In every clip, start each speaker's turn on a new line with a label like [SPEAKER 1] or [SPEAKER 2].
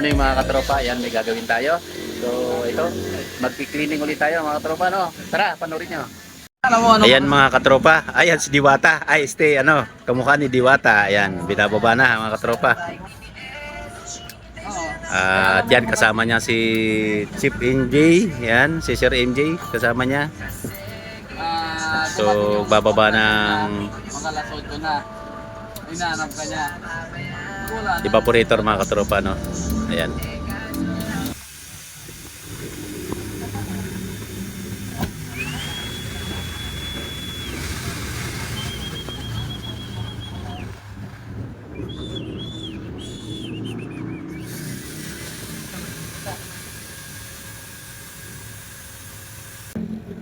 [SPEAKER 1] morning mga katropa. Ayan, may gagawin tayo. So, ito, magpi-cleaning ulit tayo mga katropa, no? Tara, panoorin nyo. Ayan mga katropa. Ayan si Diwata. Ay, este, ano, kamukha ni Diwata. Ayan, binababa na mga katropa. At yan, kasama niya si Chief MJ. Yan, si Sir MJ, kasama niya. So, bababa ng
[SPEAKER 2] mga lasod ko na. Hinahanap ka niya.
[SPEAKER 1] Evaporator mga katropa, no? Ayan.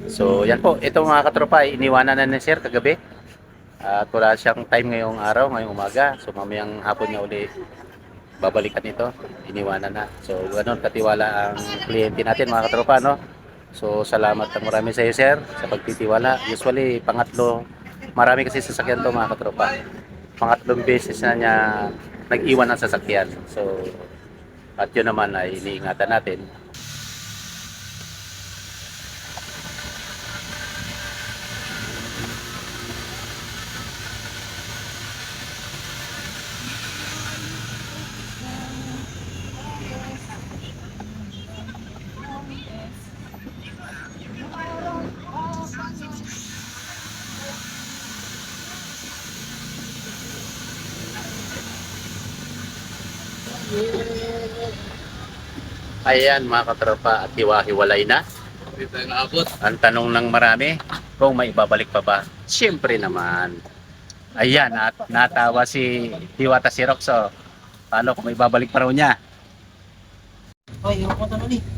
[SPEAKER 1] So, yan po. Ito mga katropa, iniwanan na ni Sir kagabi. At wala siyang time ngayong araw, ngayong umaga. So, mamayang hapon niya uli babalikan ito. Iniwanan na. So, ganun katiwala ang kliyente natin mga katropa, no? So, salamat ng marami sa iyo, Sir, sa pagtitiwala. Usually, pangatlo, marami kasi sasakyan to mga katropa. Pangatlong beses na niya nag-iwan ng sasakyan. So, at yun naman ay iniingatan natin. Ayan mga katropa, at hiwa-hiwalay na.
[SPEAKER 2] Hindi tayo naabot.
[SPEAKER 1] Ang tanong ng marami, kung may ibabalik pa ba? Siyempre naman. Ayan, at natawa si Diwata si Roxo. Paano kung may ibabalik pa raw niya?
[SPEAKER 2] Ay, yung ko tanong ni.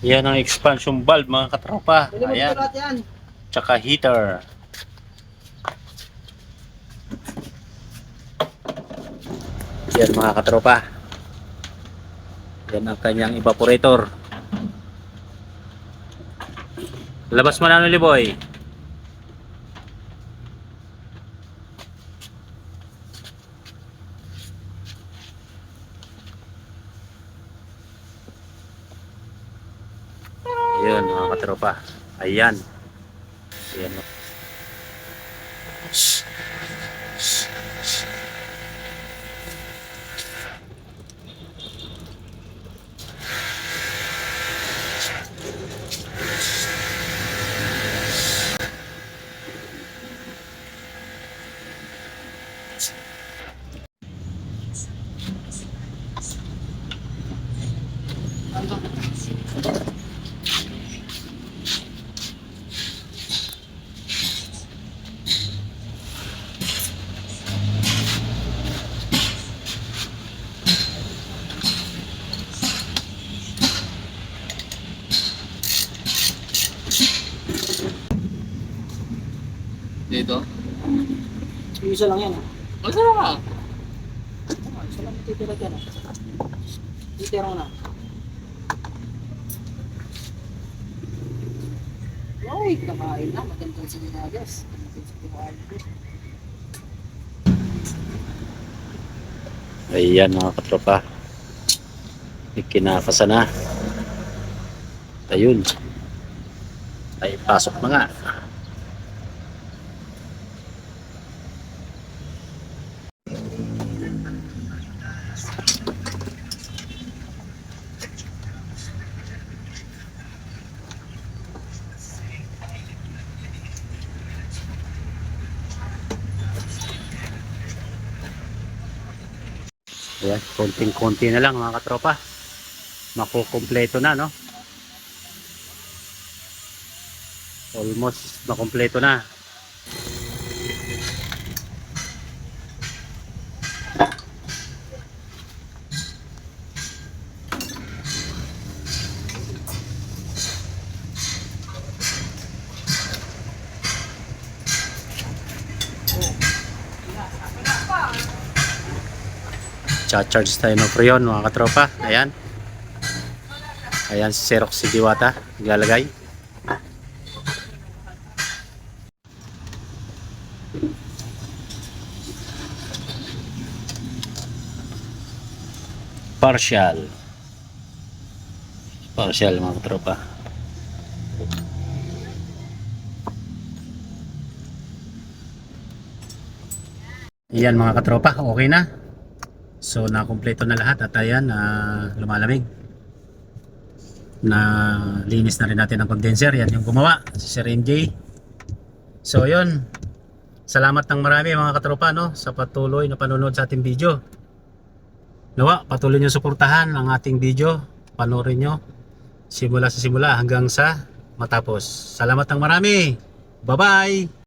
[SPEAKER 1] Yan ang expansion valve mga katropa. Ayan.
[SPEAKER 2] yan.
[SPEAKER 1] Tsaka heater. Yan mga katropa. Yan ang kanyang evaporator. Labas mo na Liboy. Ayun mga katropa. Ayan. Ayan.
[SPEAKER 2] Dito?
[SPEAKER 3] Yung isa lang yan. ah.
[SPEAKER 2] Masarap ka.
[SPEAKER 3] Ah, Isa lang titira dyan. ah. Titira mo na. Ay, kakain na. Magandang sinagas. Magandang sinagas.
[SPEAKER 1] Ayan mga katropa. Ikinakasa na. Ayun. Ay, pasok na nga. Ayan, konting-konti na lang mga katropa. Makukumpleto na, no? Almost makumpleto na. Cha-charge tayo ng freon mga katropa. Ayan. Ayan si Xerox si Diwata. Naglalagay. Partial. Partial mga katropa. Yan mga katropa, okay na. So nakumpleto na lahat at ayan ah, lumalamig. Na linis na rin natin ang condenser. Yan yung gumawa, si Sir NJ. So yun. Salamat ng marami mga katropa no sa patuloy na panonood sa ating video. Nawa, patuloy niyo suportahan ang ating video. Panoorin nyo simula sa simula hanggang sa matapos. Salamat ng marami. Bye-bye!